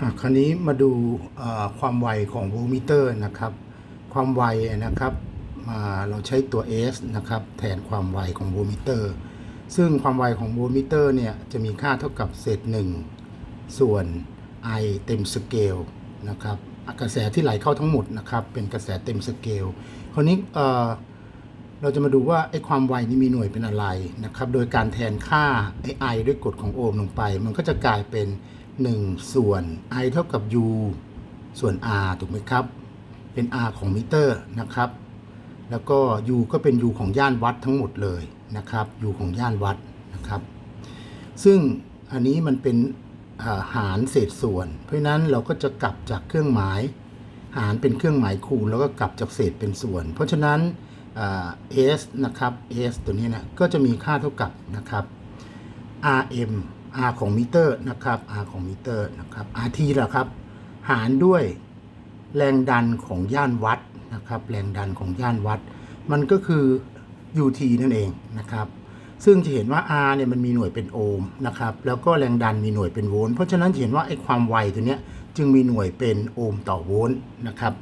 อะคราวนี้มาดูความไวของโวลต์มิเตอร์นะครับ ความไวนะครับมาเราใช้ตัว S นะครับแทนความไวของโวลต์มิเตอร์ ซึ่งความไวของโวลต์มิเตอร์เนี่ยจะมีค่าเท่ากับเศษ1ส่วน I เต็มสเกลนะครับกระแสที่ไหลเข้าทั้งหมดนะครับเป็นกระแสเต็มสเกลคราวนี้เอ่อเราจะมาดูว่าไอ้ความไวนี่มีหน่วยเป็นอะไรนะครับ โดยการแทนค่าไอ้ i ด้วยกฎของโอห์มลงไป มันก็จะกลายเป็น 1 ส่วน i เท่ากับ u ส่วน r ถูกไหมครับ เป็น r ของมิเตอร์นะครับ แล้วก็ u ก็เป็น u ของย่านวัดทั้งหมดเลยนะครับ u ของย่านวัดนะครับ ซึ่งอันนี้มันเป็นาหารเศษส่วน เพราะนั้นเราก็จะกลับจากเครื่องหมาย หารเป็นเครื่องหมายคูณแล้วก็กลับจากเศษเป็นส่วน เพราะฉะนั้นอ่า s นะครับ s ตัวนี้นะก็จะมีค่าเท่ากับนะครับ rm r ของมิเตอร์นะครับ r ของมิเตอร์นะครับ rt ล่ะครับ หารด้วยแรงดันของย่านวัดนะครับ แรงดันของย่านวัด มันก็คือ ut นั่นเองนะครับ ซึ่งจะเห็นว่า r เนี่ยมันมีหน่วยเป็นโอห์มนะครับ แล้วก็แรงดันมีหน่วยเป็นโวลต์ เพราะฉะนั้นเห็นว่าไอ้ความไวตัวเนี้ยจึงมีหน่วยเป็นโอห์มต่อโวลต์นะครับ